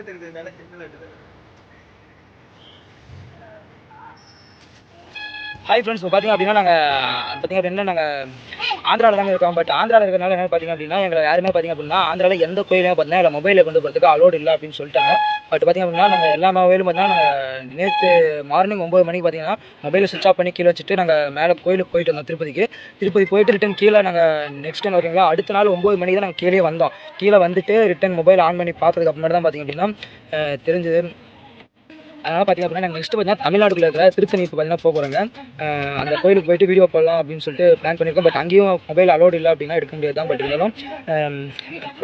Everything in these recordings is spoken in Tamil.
தெரிஞ்சதுனால என்ன ஹாய் ஃப்ரெண்ட்ஸ் இப்போ பார்த்தீங்க அப்படின்னா நாங்கள் பார்த்தீங்க அப்படின்னா நாங்கள் ஆந்திராவில் தாங்க இருக்கோம். பட் ஆந்திராவில் இருக்கிறனால என்ன பார்த்தீங்க அப்படின்னா எங்களை யாருமே பார்த்தீங்க அப்படின்னா ஆந்திராவில் எந்த கோயிலையும் பார்த்தீங்கன்னா இல்லை மொபைலில் கொண்டு போகிறதுக்கு அலோடு இல்லை அப்படின்னு சொல்லிட்டாங்க. பட் பார்த்தீங்க அப்படின்னா நாங்கள் எல்லா மொபைலும் பார்த்தீங்கன்னா நாங்கள் நேற்று மார்னிங் ஒம்பது மணிக்கு பார்த்தீங்கன்னா மொபைலை சுவிச் ஆஃப் பண்ணி கீழே வச்சுட்டு நாங்கள் மேலே கோயிலுக்கு போயிட்டு வந்தோம் திருப்பதிக்கு. திருப்பதி போயிட்டு ரிட்டன் கீழே நாங்கள் நெக்ஸ்ட் டைம் ஓகேங்களா அடுத்த நாள் ஒம்பது மணிக்கு தான் நாங்கள் கீழே வந்தோம். கீழே வந்துட்டு ரிட்டன் மொபைல் ஆன் பண்ணி பார்த்ததுக்கு அப்புறமேட்டு தான் பார்த்தீங்க அப்படின்னா தெரிஞ்சது. அதனால் பார்த்தீங்க அப்படின்னா நாங்கள் நெக்ஸ்ட் பார்த்தீங்கன்னா தமிழ்நாடுக்குள்ள இருக்கிற திருத்தணி இப்போ பார்த்தீங்கன்னா போக போகிறாங்க அந்த கோயிலுக்கு போயிட்டு வீடியோ போடலாம் அப்படின்னு சொல்லிட்டு பிளான் பண்ணியிருக்கோம் பட் அங்கேயும் மொபைல் அலோடு இல்லை அப்படின்னா எடுக்க முடியாது தான். பட் இருந்தாலும்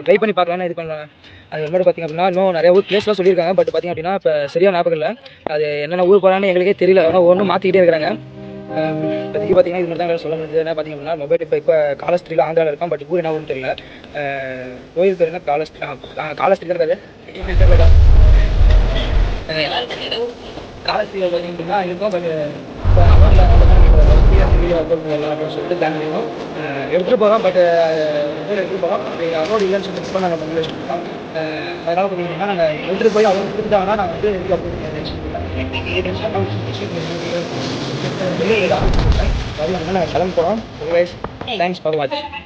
ட்ரை பண்ணி பார்க்கலாம்னு இது பண்ணலாம்? அது மாதிரி பார்த்தீங்க அப்படின்னா இன்னும் நிறைய ஊர் பிளேஸ்லாம் சொல்லியிருக்காங்க. பட் பார்த்தீங்க அப்படின்னா இப்போ சரியாக ஞாபகம் இல்லை. அது என்னென்ன ஊர் போகலான்னு எங்களுக்கே தெரியல. ஆனால் ஒன்றும் மாற்றிக்கிட்டே இருக்கிறாங்க. இப்போதைக்கு பார்த்தீங்கன்னா இது மட்டும் தான் சொல்ல முடியாது என்ன பார்த்தீங்க அப்படின்னா மொபைல் இப்போ இப்போ காலஸ்திரியில் ஆந்திராவில் இருக்கான். பட் ஊர் என்ன ஊருன்னு தெரியல. கோயில் பேர் என்ன? காலஸ்திரி காலஸ்திரி தான் இருக்காது காலத்தில் பார்த்தீங்கன்னா இருக்கும் பட் இப்போ அமௌண்ட்டில் வீடியோ அப்லோட் அப்படின்னு சொல்லிட்டு பிளான் எடுத்துகிட்டு போகிறோம் பட் மொபைல் எடுத்துகிட்டு போகிறோம் அப்படி அமௌண்ட் இல்லைன்னு சொல்லிட்டு நாங்கள் மொபைல் வச்சுருக்கோம் அதனால் பார்த்தீங்கன்னா நாங்கள் எடுத்துகிட்டு போய் அவங்க கொடுத்துட்டாங்கன்னா நாங்கள் வந்து வீடியோ அப்லோட் பண்ணி நாங்கள் கிளம்ப போகிறோம் தேங்க்ஸ் ஃபார் வாட்சிங்